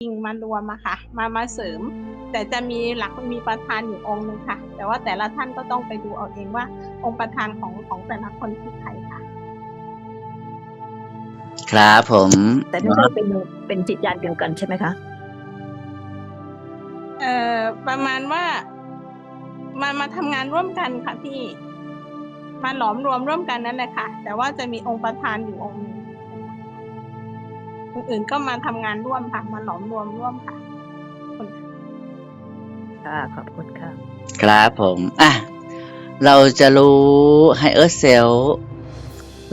จริงมารวมอะค่ะ มามาเสริม แต่จะมีหลักมีประธานอยู่องค์หนึ่งค่ะ แต่ว่าแต่ละท่านก็ต้องไปดูเอาเองว่า องค์ประธานของของแต่ละคนคือใครค่ะ ครับผมแต่ไม่ใช่เป็นเป็นจิตญาณเดียวกันใช่ไหมคะเอ่อประมาณว่ามามาทำงานร่วมกันค่ะพี่มาหลอมรวมร่วมกันนั่นแหละค่ะ แต่ว่าจะมีองค์ประธานอยู่องค์หนึง คนอื่นก็มาทำงานร่วมค่ะ มาหลอมรวมร่วมค่ะ ค่ะขอบคุณค่ะ ครับผม อะ เราจะรู้ไฮเออร์เซล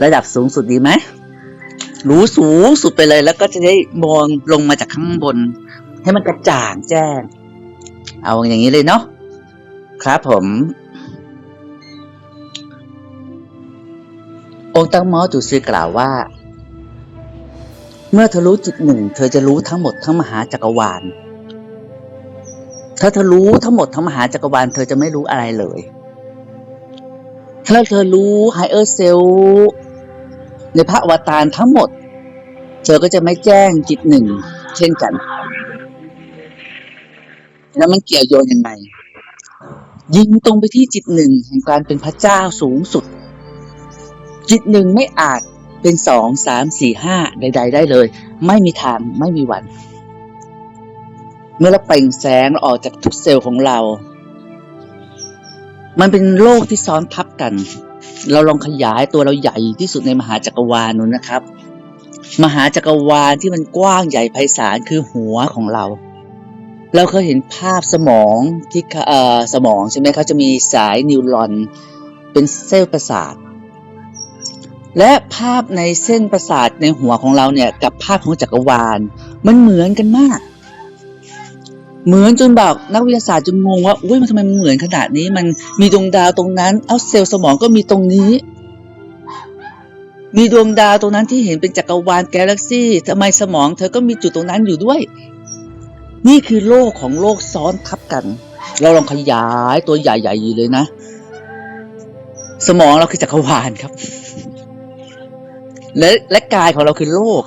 ระดับสูงสุดดีไหม รู้สูงสุดไปเลยแล้วก็จะได้มองลงมาจากข้างบน ให้มันกระจ่างแจ้ง เอาอย่างนี้เลยเนาะ ครับผม องค์ตังหมอจุซือกล่าวว่า เมื่อเธอรู้จิตหนึ่ง เธอจะรู้ทั้งหมดทั้งมหาจักรวาล ถ้าเธอรู้ทั้งหมดทั้งมหาจักรวาล เธอจะไม่รู้อะไรเลย ถ้าเธอรู้ไฮเออร์เซลในพระอวตารทั้งหมด เธอก็จะไม่แจ้งจิตหนึ่ง เช่นกัน แล้วมันเกี่ยวโยงยังไงยิงตรงไปที่จิตหนึ่งแห่งการเป็นพระเจ้าสูงสุด จิตหนึ่งไม่อาจ เป็นสองสามสี่ห้าใด ๆ ได้เลย ไม่มีทางไม่มีวัน เมื่อเราเปล่งแสงออกจากทุกเซลล์ของเรา มันเป็นโลกที่ซ้อนทับกัน เราลองขยายตัวเราใหญ่ที่สุดในมหาจักรวาลนู้นนะครับ มหาจักรวาลที่มันกว้างใหญ่ไพศาลคือหัวของเราเราเคยเห็นภาพสมองที่เอ่อสมองใช่ไหมเขาจะมีสายนิวรอน เป็นเซลล์ประสาท และภาพในเส้นประสาทในหัวของเราเนี่ยกับภาพของจักรวาล มันเหมือนกันมาก เหมือนจนแบบนักวิทยาศาสตร์จนงงว่าอุ้ยมันทำไมมันเหมือนขนาดนี้มันมีดวงดาวตรงนั้นเอาเซลล์สมองก็มีตรงนี้ มีดวงดาวตรงนั้นที่เห็นเป็นจักรวาลกาแล็กซี่ทำไมสมองเธอก็มีจุดตรงนั้นอยู่ด้วย นี่คือโลกของโลกซ้อนทับกัน เราลองขยายตัวใหญ่ๆเลยนะ สมองเราคือจักรวาลครับ และและกายของเราคือโลก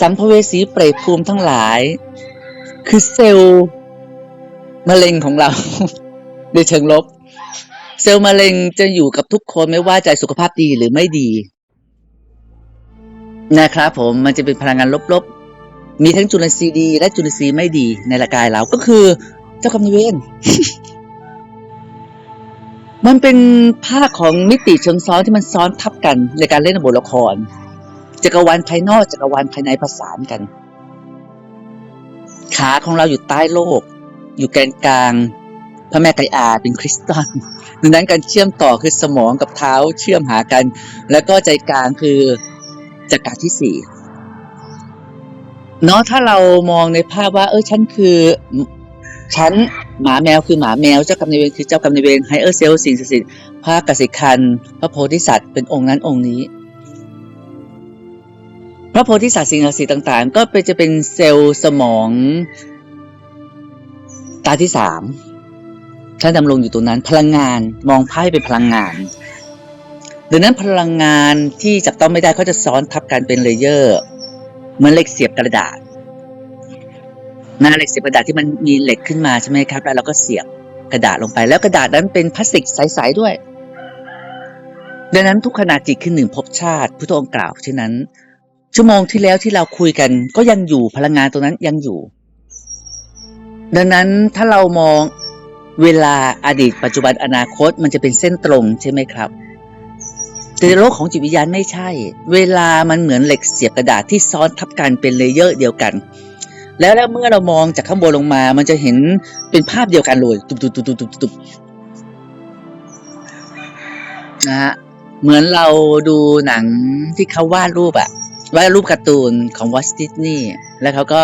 สัมภเวสีเปรตภูมิทั้งหลาย คือเซลล์มะเร็งของเรา ในเชิงลบ เซลล์มะเร็งจะอยู่กับทุกคนไม่ว่าใจสุขภาพดีหรือไม่ดี นะครับผมมันจะเป็นพลังงานลบๆ มีทั้งจุลินทรีย์ดี และจุลินทรีย์ไม่ดีในร่างกายเราก็คือ เจ้ากรรมนายเวร มันเป็นภาคของมิติเชิงซ้อนที่มันซ้อนทับกันในการเล่นบทละคร จักรวาลภายนอกจักรวาลภายในประสานกัน ขาของเราอยู่ใต้โลก อยู่แกนกลาง พระแม่ไกอาเป็นคริสตัลดังนั้นการเชื่อมต่อคือสมองกับเท้าเชื่อมหากัน แล้วก็ใจกลางคือจักรที่สี่เนาะถ้าเรามองในภาพว่า เออฉันคือฉัน หมาแมวคือหมาแมวเจ้ากรรมนายเวรคือเจ้ากรรมนายเวรไฮเออร์เซลสิ่งศักดิ์สิทธิ์พระกสิคัน พระโพธิสัตว์เป็นองค์นั้นองค์นี้ พระโพธิสัตว์สิ่งศักดิ์สิทธิ์ต่างๆ ก็เป็นจะเป็นเซลล์สมองตาที่สามท่านดำรงอยู่ตรงนั้น พลังงานมองไพ่เป็นพลังงานดังนั้นพลังงานที่จับต้องไม่ได้เขาจะซ้อนทับกันเป็นเลเยอร์เหมือนเหล็กเสียบกระดาษ น้าเหล็กเสียบกระดาษที่มันมีเหล็กขึ้นมาใช่ไหมครับ แล้วเราก็เสียบกระดาษลงไป แล้วกระดาษนั้นเป็นพลาสติกใสๆด้วย ดังนั้นทุกขณะจิตคือหนึ่งภพชาติพุทธองค์กล่าวเช่นนั้น ชั่วโมงที่แล้วที่เราคุยกัน ก็ยังอยู่พลังงานตรงนั้นยังอยู่ ดังนั้นถ้าเรามองเวลาอดีตปัจจุบันอนาคตมันจะเป็นเส้นตรงใช่ไหมครับ แต่โลกของจิตวิญญาณไม่ใช่ เวลามันเหมือนเหล็กเสียบกระดาษที่ซ้อนทับกันเป็นเลเยอร์เดียวกัน แล้วแล้วเมื่อเรามองจากข้างบนลงมา มันจะเห็นเป็นภาพเดียวกันเลยตุบตุบตุบตุบตุบตุบนะฮะเหมือนเราดูหนังที่เขาวาดรูปอะวาดรูปการ์ตูนของวอสติสนีย์แล้วเขาก็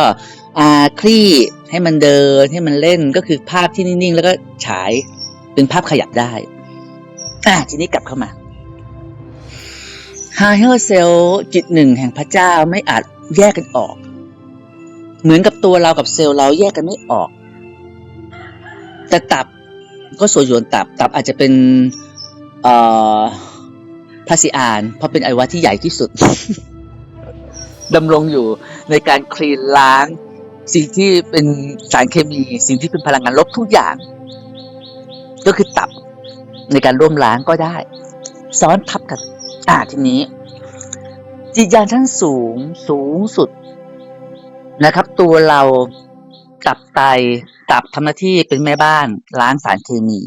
อาคลี่ให้มันเดินให้มันเล่นก็คือภาพที่นิ่งๆ แล้วก็ฉายเป็นภาพขยับได้อะทีนี้กลับเข้ามาฮาเฮอร์เซลจิตหนึ่งแห่งพระเจ้าไม่อาจแยกกันออก เหมือนกับตัวเรากับเซลล์เราแยกกันไม่ออก แต่ตับก็ส่วนส่วนตับ ตับอาจจะเป็นเอ่อพระสิอาน เพราะเป็นอวัยวะที่ใหญ่ที่สุดดำรงอยู่ในการคลีนล้าง สิ่งที่เป็นสารเคมี สิ่งที่เป็นพลังงานลบทุกอย่าง ก็คือตับในการร่วมล้างก็ได้ ซ้อนทับกันอ่าทีนี้ จิตญาณชั้นสูงสูงสุด นะครับ ตัวเราตับไตตับทำหน้าที่เป็นแม่บ้านล้างสารเคมี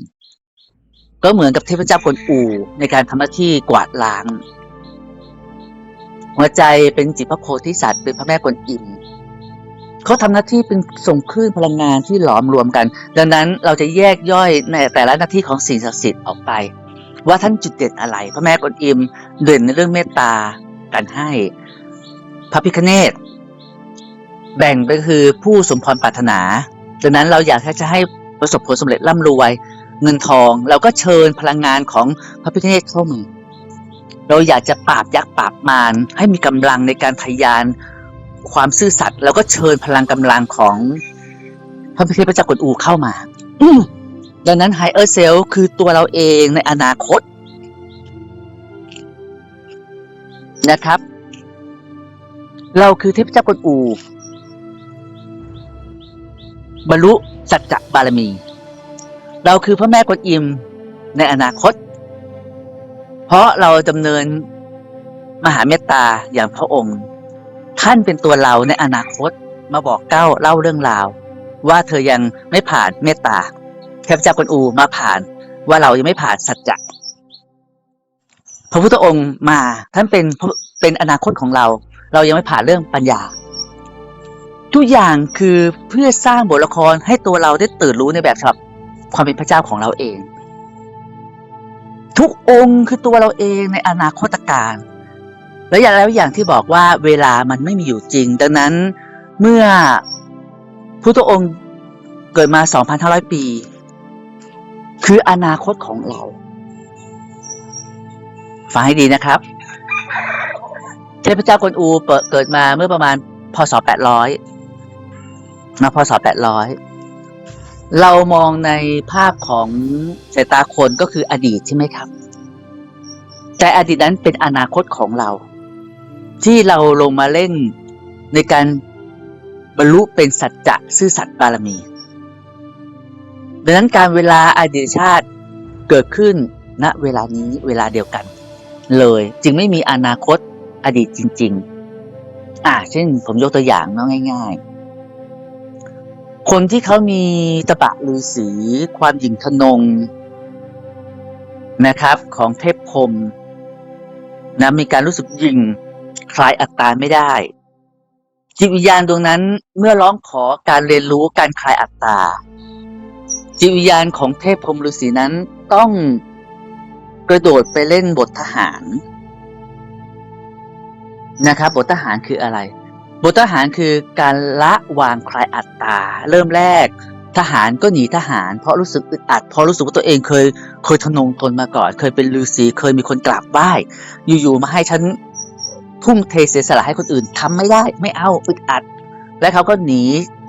ก็เหมือนกับเทพเจ้ากวนอูในการทำหน้าที่กวาดล้าง หัวใจเป็นจิตพระโพธิสัตว์เป็นพระแม่กวนอิมเขาทำหน้าที่เป็นส่งคลื่นพลังงานที่หลอมรวมกัน ดังนั้นเราจะแยกย่อยในแต่ละหน้าที่ของสิ่งศักดิ์สิทธิ์ออกไป ว่าท่านจุดเด่นอะไร พระแม่กวนอิมเด่นในเรื่องเมตตาการให้ พระพิคเนต แบ่งไปคือผู้สมพรปรารถนาดังนั้นเราอยากจะให้ประสบผลสำเร็จร่ำรวย เงินทอง เราก็เชิญพลังงานของพระพิคเนตเข้ามาเราอยากจะปราบยักษ์ปราบมารให้มีกำลังในการทะยานความซื่อสัตย์เราก็เชิญพลังกำลังของพระพิคเนตพระเจ้ากวนอูเข้ามาดังนั้นไฮเออร์เซลคือตัวเราเองในอนาคตนะครับ เราคือเทพเจ้ากวนอู บรรลุสัจจะบารมี เราคือพระแม่กวนอิมในอนาคต เพราะเราดำเนินมหาเมตตาอย่างพระองค์ ท่านเป็นตัวเราในอนาคตมาบอกเก้าเล่าเรื่องราว ว่าเธอยังไม่ผ่านเมตตาเทพเจ้ากวนอูมาผ่านว่าเรายังไม่ผ่านสัจจะพระพุทธองค์มาท่านเป็นเป็นอนาคตของเรา เรายังไม่ผ่านเรื่องปัญญา ทุกอย่างคือเพื่อสร้างบทละครให้ตัวเราได้ตื่นรู้ในแบบฉบับความเป็นพระเจ้าของเราเอง ทุกองค์คือตัวเราเองในอนาคตการและอย่างแล้วอย่างที่บอกว่าเวลามันไม่มีอยู่จริง ดังนั้นเมื่อพุทธองค์เกิดมา 2,500 ปี คืออนาคตของเราฟังให้ดีนะครับ เทพเจ้ากวนอูเกิดมาเมื่อประมาณพศ 800 นะพศ800เรามองในภาพของสายตาคนก็คืออดีตใช่ไหมครับ แต่อดีตนั้นเป็นอนาคตของเรา ที่เราลงมาเล่นในการบรรลุเป็นสัจจะซื่อสัตย์บารมี ดังนั้นการเวลาอดีตชาติเกิดขึ้นณเวลานี้เวลาเดียวกัน เลยจึงไม่มีอนาคตอดีตจริง ๆ อ่าเช่นผมยกตัวอย่างเนาะง่าย ๆ คนที่เขามีตะบะฤาษีความหยิ่งทนงนะครับ ของเทพพรมนะมีการรู้สึกยิงคลายอัตตาไม่ได้ จิตวิญญาณดวงนั้นเมื่อร้องขอการเรียนรู้การคลายอัตตา จิตวิญญาณของเทพพรมฤาษีนั้นต้องกระโดดไปเล่นบททหาร นะครับ บททหารคืออะไร บททหารคือการละวางคลายอัตตา เริ่มแรก ทหารก็หนีทหาร เพราะรู้สึกอึดอัด เพราะรู้สึกว่าตัวเองเคย เคยทนงทนมาก่อน เคยเป็นฤาษีเคยมีคนกราบไหว้อยู่ๆมาให้ฉันทุ่มเทเสียสละให้คนอื่นทำไม่ได้ไม่เอาอึดอัด และเขาก็หนี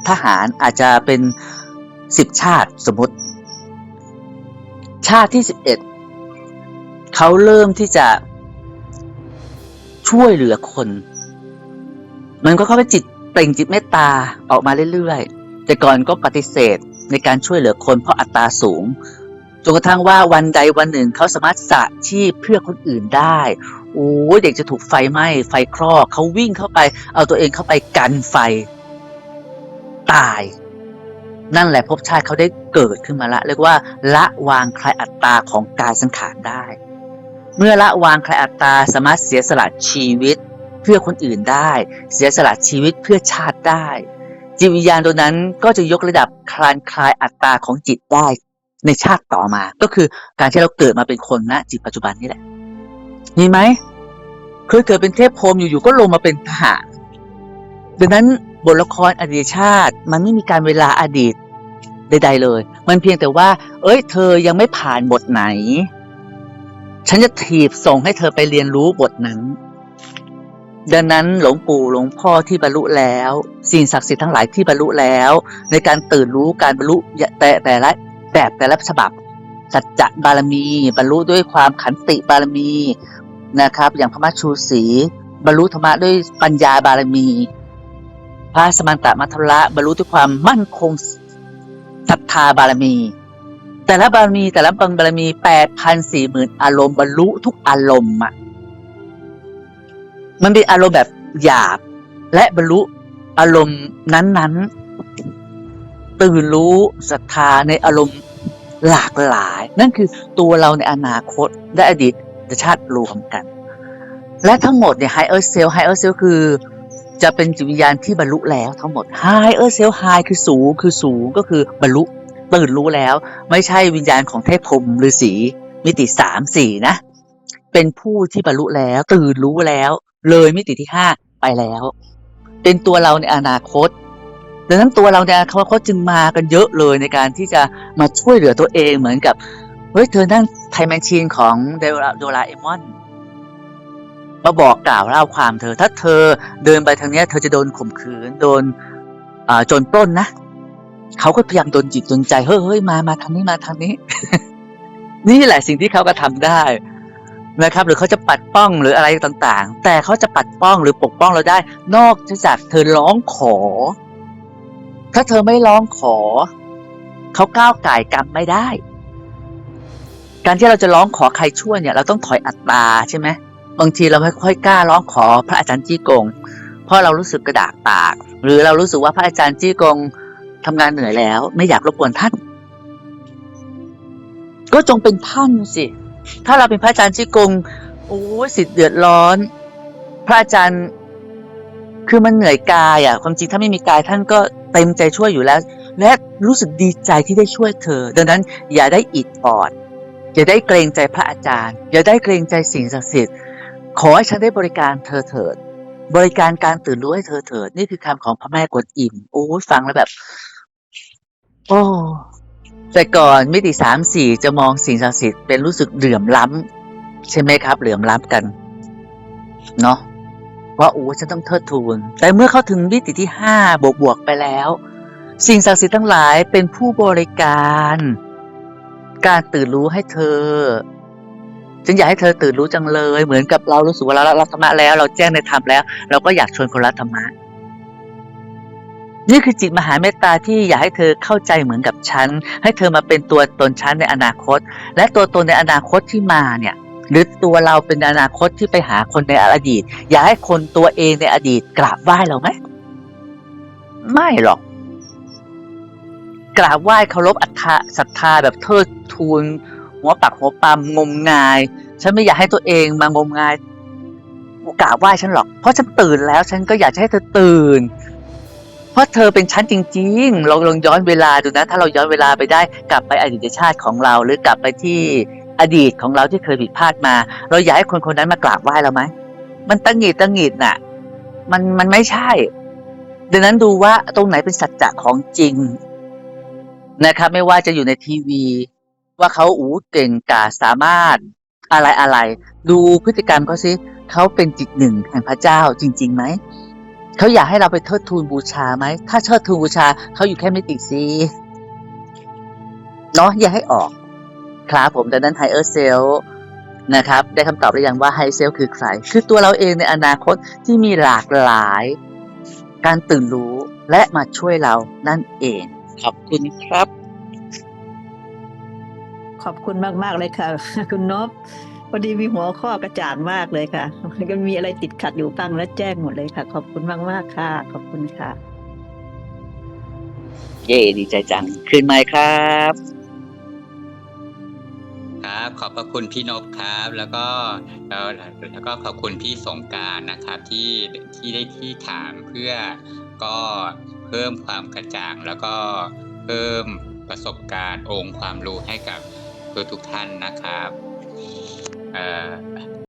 ทหารอาจจะเป็นสิบชาติสมมติ ชาติที่สิบเอ็ดเขาเริ่มที่จะช่วยเหลือคน มันก็เข้าไปจิตเปล่งจิตเมตตาออกมาเรื่อยๆ แต่ก่อนก็ปฏิเสธในการช่วยเหลือคนเพราะอัตราสูงจนกระทั่งว่าวันใดวันหนึ่งเขาสามารถสละชีพเพื่อคนอื่นได้โอ้เด็กจะถูกไฟไหม้ไฟคลอกเขาวิ่งเข้าไป เอาตัวเองเข้าไปกันไฟ ตาย นั่นแหละภพชาติเขาได้เกิดขึ้นมาละ เรียกว่า ละวางคลายอัตตาของกายสังขารได้ เมื่อละวางคลายอัตตาสามารถเสียสละชีวิต พื่อคนอื่นได้ เสียสละชีวิตเพื่อชาติได้ จิตวิญญาณตัวนั้นก็จะยกระดับคลานคลายอัตตาของจิตได้ในชาติต่อมา ก็คือการที่เราเกิดมาเป็นคนณจิตปัจจุบันนี่แหละ มีไหมเคยเกิดเป็นเทพพรมอยู่ๆก็ลงมาเป็นทหารดังนั้นบทละครอดีตชาติ มันไม่มีการเวลาอดีตใด ๆ เลย มันเพียงแต่ว่า เอ้ย เธอยังไม่ผ่านบทไหน ฉันจะถีบส่งให้เธอไปเรียนรู้บทนั้น ดังนั้นหลวงปู่หลวงพ่อที่บรรลุแล้ว สิ่งศักดิ์สิทธิ์ทั้งหลายที่บรรลุแล้ว ในการตื่นรู้การบรรลุแต่แต่ละแบบแต่ละฉบับสัจจะบารมี บรรลุด้วยความขันติบารมีนะครับ อย่างพระมัชชูศรีบรรลุธรรมะด้วยปัญญาบารมี พระสมันตมัทละบรรลุด้วยความมั่นคงศรัทธาบารมี แต่ละบารมีแต่ละบารมีแปดพันสี่หมื่นอารมณ์บรรลุทุกอารมณ์อะ มันเป็นอารมณ์แบบหยาบ และบรรลุอารมณ์นั้น ๆ ตื่นรู้ศรัทธาในอารมณ์หลากหลาย นั่นคือตัวเราในอนาคตและอดีตชาติรวมกัน และทั้งหมดเนี่ย higher self higher self คือจะเป็นจิตวิญญาณที่บรรลุแล้วทั้งหมด higher self high คือสูงคือสูงก็คือบรรลุตื่นรู้แล้ว ไม่ใช่วิญญาณของเทพพรหมฤาษีมิติสามสี่นะ เป็นผู้ที่บรรลุแล้ว ตื่นรู้แล้ว เลยมิติที่ห้าไปแล้ว เป็นตัวเราในอนาคตดังนั้นตัวเราในอนาคตจึงมากันเยอะเลยในการที่จะมาช่วยเหลือตัวเองเหมือนกับเฮ้ยเธอนั่งไทม์แมชชีนของเดราโดราเอมอนมาบอกกล่าวเล่าความเธอ ถ้าเธอเดินไปทางนี้เธอจะโดนข่มขืนโดนอ่าโจนปล้นนะเขาก็พยายามโดนจิตโดนใจเฮ้ยเฮ้ยมามาทางนี้มาทางนี้ นี่แหละสิ่งที่เขาก็ทำได้ นะครับ หรือเขาจะปัดป้องหรืออะไรต่างๆ แต่เขาจะปัดป้องหรือปกป้องเราได้ นอกจากเธอร้องขอ ถ้าเธอไม่ร้องขอ เขาก้าวไก่กรรมไม่ได้ การที่เราจะร้องขอใครช่วยเนี่ย เราต้องถอยอัตราใช่ไหมบางทีเราไม่ค่อยกล้าร้องขอพระอาจารย์จี้กง เพราะเรารู้สึกกระดากปาก หรือเรารู้สึกว่าพระอาจารย์จี้กงทำงานเหนื่อยแล้ว ไม่อยากรบกวนท่าน ก็จงเป็นท่านสิ ถ้าเราเป็นพระอาจารย์จี้กงโอ้สิทธิ์เดือดร้อน พระอาจารย์คือมันเหนื่อยกายอะ ความจริงถ้าไม่มีกายท่านก็เต็มใจช่วยอยู่แล้ว และรู้สึกดีใจที่ได้ช่วยเธอ ดังนั้นอย่าได้อิดออด อย่าได้เกรงใจพระอาจารย์ อย่าได้เกรงใจสิ่งศักดิ์สิทธิ์ขอให้ฉันได้บริการเธอเถิด บริการการตื่นรู้ให้เธอเถิด นี่คือคำของพระแม่กวนอิมโอ้ฟังแล้วแบบ โอ้ แต่ก่อนมิติสามสี่จะมองสิ่งศักดิ์สิทธิ์เป็นรู้สึกเหลื่อมล้ำใช่ไหมครับ เหลื่อมล้ำกันเนาะว่าโอ้ฉันต้องเทิดทูน แต่เมื่อเข้าถึงมิติที่ห้าบวกบวกไปแล้ว สิ่งศักดิ์สิทธิ์ทั้งหลายเป็นผู้บริการ การตื่นรู้ให้เธอฉันอยากให้เธอตื่นรู้จังเลย เหมือนกับเรารู้สึกว่าเราเรับธรรมะแล้ว เราแจ้งในธรรมแล้ว เราก็อยากชวนคนรับธรรมะ นี่คือจิตมหาเมตตาที่อยากให้เธอเข้าใจเหมือนกับฉัน ให้เธอมาเป็นตัวตนฉันในอนาคต และตัวตนในอนาคตที่มาเนี่ยหรือตัวเราเป็นอนาคตที่ไปหาคนในอดีต อยากให้คนตัวเองในอดีตกราบไหว้เราไหมไม่หรอก กราบไหว้เคารพอัตถะศรัทธาแบบเทิดทูนหัวปักหัวปามงมงาย ฉันไม่อยากให้ตัวเองมางมงายกราบไหว้ฉันหรอก เพราะฉันตื่นแล้ว ฉันก็อยากจะให้เธอตื่น เพราะเธอเป็นฉันจริงๆ เราลองย้อนเวลาดูนะ ถ้าเราย้อนเวลาไปได้กลับไปอดีตชาติของเรา หรือกลับไปที่อดีตของเราที่เคยผิดพลาดมา เราอยากให้คนคนนั้นมากราบไหว้เราไหมมันตังหงิดตังหงิดน่ะ มันมันไม่ใช่ ดังนั้นดูว่าตรงไหนเป็นสัจจะของจริงนะครับ ไม่ว่าจะอยู่ในทีวี ว่าเขาอูเก่งกาสามารถอะไรอะไร ดูพฤติกรรมเขาสิเขาเป็นจิตหนึ่งแห่งพระเจ้าจริงๆไหม เขาอยากให้เราไปเทิดทูนบูชาไหม ถ้าเทิดทูนบูชาเขาอยู่แค่ไมิติซีเนาะอย่าให้ออกครับผมดังนั้นไฮเออร์เซลนะครับ ได้คำตอบหรือยังว่าไฮเซลคือใคร คือตัวเราเองในอนาคตที่มีหลากหลาย การตื่นรู้และมาช่วยเรานั่นเอง ขอบคุณครับ ขอบคุณมาก ๆ เลยค่ะ คุณนพ พอดีมีหัวข้อกระจ่างมากเลยค่ะมันก็มีอะไรติดขัดอยู่ฟังและแจ้งหมดเลยค่ะ ขอบคุณมากๆค่ะ ขอบคุณค่ะ เย่ดีใจจังคืนไหมครับ ครับ ขอบพระคุณพี่นพครับ แล้วก็แล้วแล้วก็ขอบคุณพี่สงกรารนะครับที่ที่ได้ที่ถามเพื่อก็เพิ่มความกระจ่าง แล้วก็เพิ่มประสบการณ์องค์ความรู้ให้กับทุกทุกๆท่านนะครับ เอ่อ